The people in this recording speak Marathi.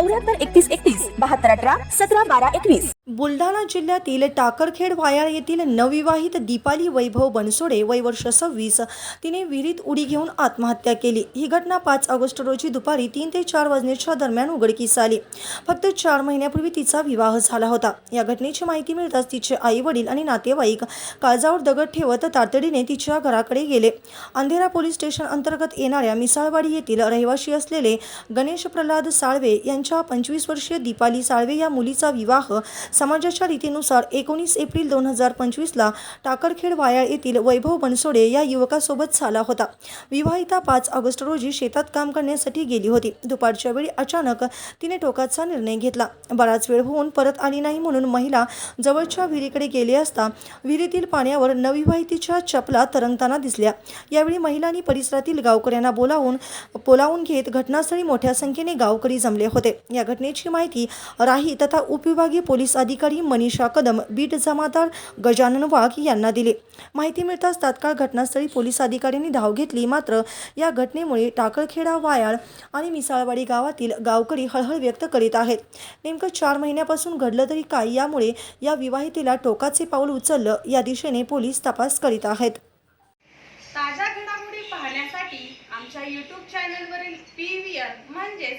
चौऱ्याहत्तर एकतीस एकतीस बहात्तर अठरा सतरा बारा एकवीस. बुलढाणा जिल्ह्यातील टाकरखेड वायाळ येथील नवविवाहित दीपाली वैभव बनसोडे वय वर्ष सव्वीस. तिने विहिरीत उडी घेऊन आत्महत्या केली. ही घटना पाच ऑगस्ट रोजी दुपारी तीन ते चार वाजण्याच्या दरम्यान उघडकीस आली. फक्त चार महिन्यापूर्वी तिचा विवाह झाला होता. या घटनेची माहिती मिळताच तिचे आई वडील आणि नातेवाईक काळजावर दगड ठेवत तातडीने तिच्या घराकडे गेले. अंधेरा पोलीस स्टेशन अंतर्गत येणाऱ्या मिसाळवाडी येथील रहिवासी असलेले गणेश प्रल्हाद साळवे यांच्या पंचवीस वर्षीय दीपाली साळवे या मुलीचा विवाह समाजाच्या रीतीनुसार एकोणीस एप्रिल दोन हजार पंचवीसला टाकरखेड वायाळ येथील वैभव बनसोडे या युवकासोबत झाला होता. विवाहिता पाच ऑगस्ट रोजी शेतात काम करण्यासाठी गेली होती. दुपारच्या वेळी अचानक तिने टोकाचा निर्णय घेतला. बराच वेळ होऊन परत आली नाही म्हणून महिला जवळच्या विहिरीकडे गेली असता विहिरीतील पाण्यावर नवविवाहितीच्या चपला तरंगताना दिसल्या. यावेळी महिलांनी परिसरातील गावकऱ्यांना बोलावून बोलावून घेत घटनास्थळी मोठ्या संख्येने गावकरी जमले होते. या घटनेची माहिती राही तथा उपविभागीय पोलीस अधिकारी मनीषा कदम बीट जमादार गजानन वाघ यांना दिले. माहिती मिळताच तात्काळ घटनास्थळी पोलीस अधिकाऱ्यांनी धाव घेतली. मात्र या घटनेमुळे टाकळखेडा वायाळ आणि मिसाळवाडी गावातील गावकरी हळहळ व्यक्त करीत आहेत. नेमकं चार महिन्यापासून घडलं तरी काय यामुळे या विवाहितेला टोकाचे पाऊल उचललं या दिशेने पोलीस तपास करीत आहेत. ताज्या घडामोडी पाहण्यासाठी आमच्या यूट्यूब चॅनलवरील पी व्ही आर म्हणजेच